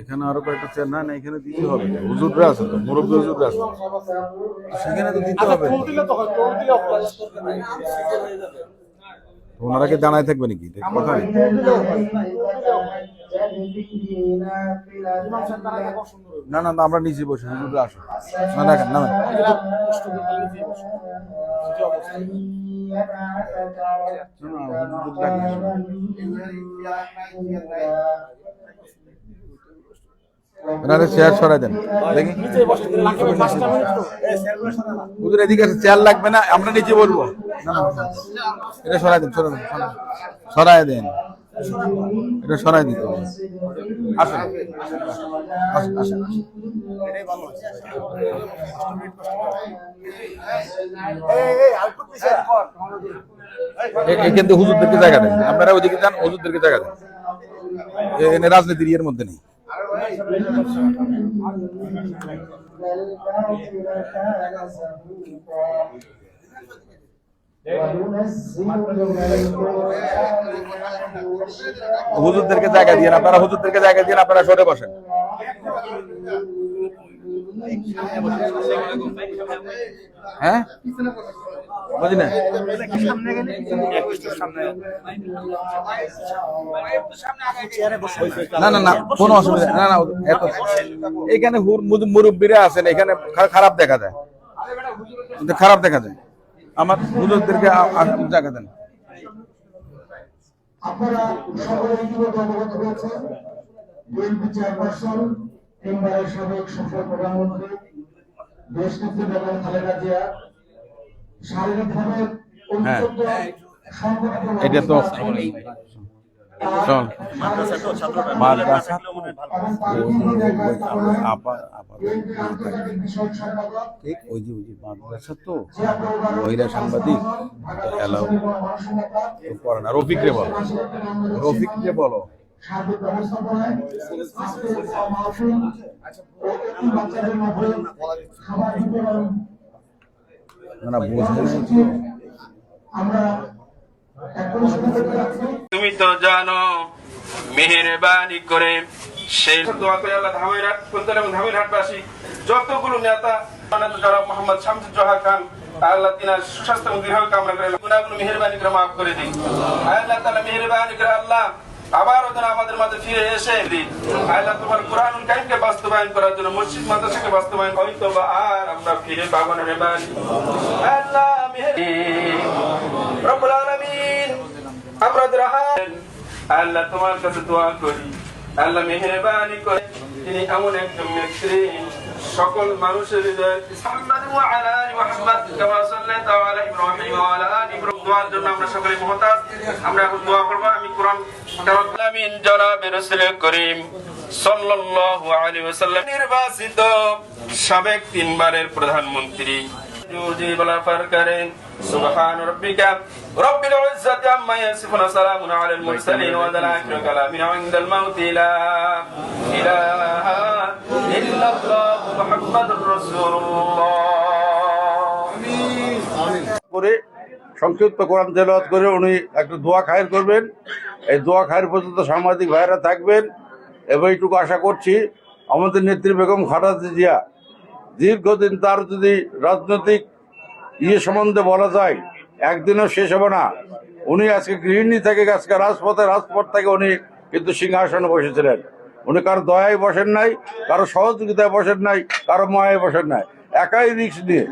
এখানে আরও কয়েকটা চেয়ার না না এখানে দিতে হবে। হুজুররা আছে তো মুরব্বী হুজুররা আছে। সেখানে তো দিতে হবে। ওনারা কি দাঁড়ায় থাকবে নাকি? কথা নেই। না না না, আমরা নিচে বসে হুজুররা আসো না না না এনারে চেয়ার সরাই দেন। দেখি। এদিকে আছে, চেয়ার লাগবে না? আমরা নিচে বলব। এটা সরাই দেন সরাই দেন সরাই দেন। এটা সরাই দিতে হবে। আসুন। এ- হুজুরদেরকে জায়গা দেন আপনারা ওইদিকে যান হুজুরদেরকে জায়গা দেন। রাজনীতির ইয়ের মধ্যে নেই। হুজুরদেরকে জায়গা দিয়ে না আপনারা হুজুরদেরকে জায়গা দিয়ে না আপনারা সরে বসেন। হ্যাঁ? বুঝি না? না না কোনো অসুবিধা না না এখানে মুরব্বিরা আছেন, এখানে খারাপ দেখা যায়। খারাপ দেখা যায়। আমার হুজুরদেরকে জায়গা দেন। আপনারা সকলে অবগত চেয়ারপারসন তিনবারের সাবেক সফল প্রধানমন্ত্রী দেশ নেত্রী বেগম খালেদা জিয়া শারীরিকভাবে হ্যাঁ। এটা তো ঠিক ওই যে ওই যে মাদ্রাসা। তো? মহিলা সাংবাদিক? এলাও করে না রফিক রে বলো। রফিক রে বলো। সার্বিক ব্যবস্থাপনায় মাহফিল ও এতিম বাচ্চাদের খাবার বিতরণ আমরা তুমি তো জানো মেহেরবানি করে ধামেরহাটবাসী যতগুলো নেতা নেতা যারা মোহাম্মদ শামসুজ্জোহা খান আল্লাহ তিনার সুস্বাস্থ্য এবং দীর্ঘ কামনা করে গুণাগুলো মেহেরবানি করে মাফ করে দিন। আল্লাহ তাআলা মেহেরবানি করে আল্লাহ আবার ওদের আমাদের মাঝে ফিরে এসে আল্লাহ তোমার কোরআন কাইমকে বাস্তবায়ন করার জন্য মসজিদ মাদ্রাসাকে বাস্তবায়ন হয়তো বা আর আমরা ফিরে পাবো না মেহেরবানি আল্লাহ আল্লাহ তোমার কাছে দোয়া করি। আল্লাহ মেহেরবানি করে তিনি এমন একজন নেত্রী সকল মানুষের হৃদয় দোয়ার জন্য আমরা সকলে মহতাজ। আমরা এখন দোয়া করব। আমি কোরআন আলামিন জনাবে রাসূল করিম সাল্লাল্লাহু আলাইহি ওয়াসাল্লাম। নির্বাচিত সাবেক তিনবারের প্রধানমন্ত্রী। জুজি বলা ফারকারেন সুবহান রাব্বিকা। রব্বিল ইজ্জাতি আম্মা ইয়াসিফুন সালামুন আলাল মুরসালিন ওয়া দালাকিরু কালামিন ইনদাল মাউতি। লা ইলাহা ইল্লাল্লাহ মুহাম্মাদুর রাসূলুল্লাহ। আমিন। আমিন। সংক্ষিপ্ত কোরআন তেলাওয়াত করে উনি একটু দোয়া খায়ের করবেন। এই দোয়া খায়ের পর্যন্ত সাংবাদিক ভাইরা থাকবেন। এবং এইটুকু আশা করছি, আমাদের নেত্রী বেগম খালেদা জিয়া দীর্ঘদিন তার যদি রাজনৈতিক ইয়ে সম্বন্ধে বলা যায়, একদিনও শেষ হবে না। উনি আজকে গৃহিণী থেকে, আজকে রাজপথে, রাজপথ থেকে উনি কিন্তু সিংহাসনে বসেছিলেন। উনি কারও দয়ায় বসেন নাই, কারও সহযোগিতায় বসেন নাই, কারও মায়ায় বসেন নাই। একাই রিক্স নিয়ে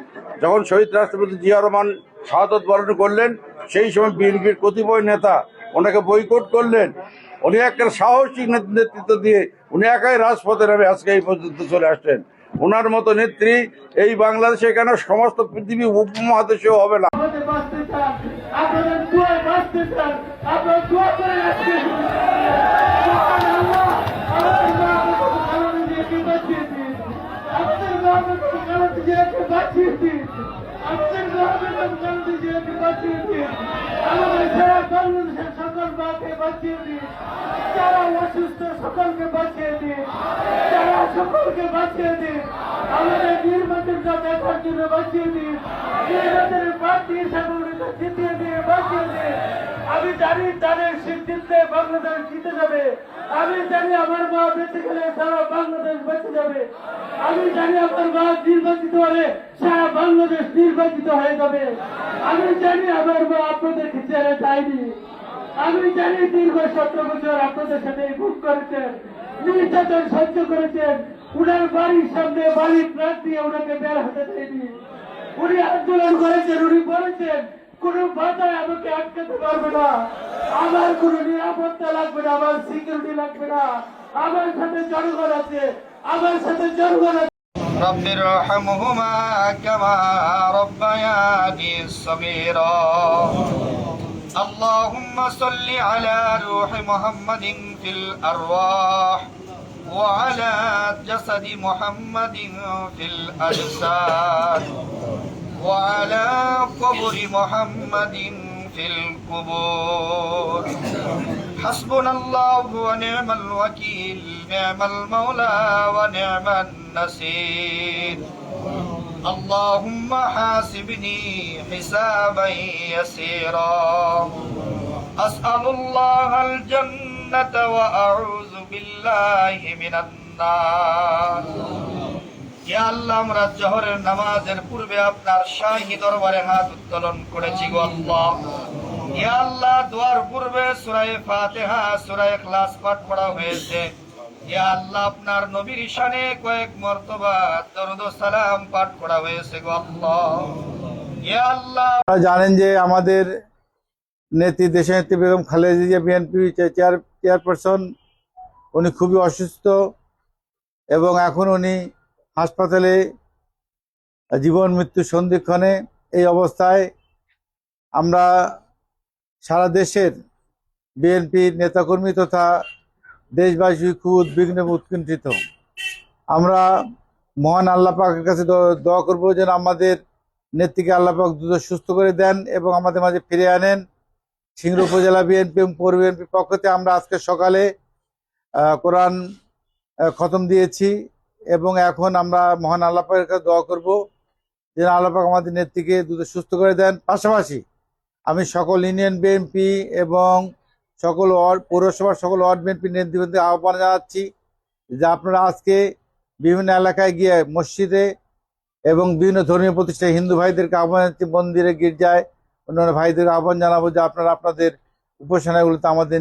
যখন শহীদ রাষ্ট্রপতি জিয়া রহমান শাহাদত বরণ করলেন, সেই সময় বিএনপির কতিপয় নেতা ওনাকে বৈকট করলেন। উনি একটা সাহসী নেত- নেতৃত্ব দিয়ে উনি একাই রাজপথে নেমে আজকে এই পর্যন্ত চলে আসছেন। ওনার মতো নেত্রী এই বাংলাদেশে কেন সমস্ত পৃথিবী উপমহাদেশেও হবে না? আমাদের কারণে নিজেকে বাঁচিয়ে দিন। আমাদের সারা বাংলাদেশের সকল মাকে বাঁচিয়ে দিন। যারা অসুস্থ সকলকে বাঁচিয়ে দিন। যারা সকলকে বাঁচিয়ে দিন। আমাদের আমি জানি আমার মা বেঁচে গেলে সারা বাংলাদেশ বেঁচে যাবে। আমি জানি আমার মা নির্বাচিত হলে সারা বাংলাদেশ নির্বাচিত হয়ে যাবে। আমি জানি আমার মা আপনাদেরকে ছেড়ে যায়নি। আমি জানি দীর্ঘ সতেরো বছর আপনাদের সাথে ভোগ করেছেন, নির্যাতন সহ্য করেছেন। উনার বাড়ির সামনে বাড়ির প্রাণ দিয়ে ওনাকে বের হতে দেয়নি উনি আন্দোলন করেছেন উনি বলেছেন কোন বাধায় আমাকে আটকাতে পারবে না আমার কোন নিরাপত্তা লাগবে না আমার সিকিউরিটি লাগবে না আমার সাথে জনগণ আছে আমার সাথে জনগণ আছে رب ارحمهما كما ربياني صغيرا اللهم صل على روح محمد في الأرواح وعلى جسد محمد في الأجساد. وعلى قبر محمد في القبور. حسبنا الله ونعم الوكيل نعم المولى ونعم النصير اللهم حاسبني حسابا يسيرا. أسأل الله الجنة وأعوذ بالله من النار ইয়া আল্লাহ আমরা জোহরের নামাজের পূর্বে আপনার শাহী দরবারে হাত উত্তোলন করেছি গো আল্লাহ ইয়া আল্লাহ দোয়ার পূর্বে সূরা ফাতিহা সূরা ইখলাস পাঠ করা হয়েছে ইয়া আল্লাহ আপনার নবীর শানে কয়েক মর্তবা দরুদ ও সালাম পাঠ করা হয়েছে গো আল্লাহ ইয়া আল্লাহ আপনারা জানেন যে আমাদের নেত্রী দেশনেত্রী Begum Khaleda Zia BNP chair chairperson, উনি খুবই অসুস্থ এবং এখন উনি হাসপাতালে জীবন, মৃত্যু সন্ধিক্ষণে এই অবস্থায় আমরা সারা দেশের বিএনপির নেতাকর্মী তথা দেশবাসী খুব উদ্বিগ্ন উৎকণ্ঠিত। আমরা মহান আল্লাহ পাকের কাছে দোয়া করব যেন আমাদের নেত্রীকে আল্লাপাক দ্রুত সুস্থ করে দেন এবং আমাদের মাঝে ফিরে আনেন। সিংড় উপজেলা বিএনপি পৌর বিএনপির পক্ষ থেকে আমরা আজকে সকালে কোরআন খতম দিয়েছি এবং এখন আমরা মহান আল্লাপাকের কাছে দোয়া করব যেন আল্লাপাক আমাদের নেত্রীকে দ্রুত সুস্থ করে দেন। পাশাপাশি আমি সকল ইউনিয়ন বিএনপি এবং সকল ওয়ার্ড, পৌরসভার সকল ওয়ার্ড বিএনপি নেতৃবৃন্দকে আহ্বান জানাচ্ছি যে আপনারা আজকে বিভিন্ন এলাকায় গিয়ে মসজিদে এবং বিভিন্ন ধর্মীয় প্রতিষ্ঠানে হিন্দু ভাইদেরকে আহ্বান জানাচ্ছি, মন্দিরে, গির্জায় অন্যান্য ভাইদের আহ্বান জানাব যে আপনারা আপনাদের উপাসনাগুলোতে আমাদের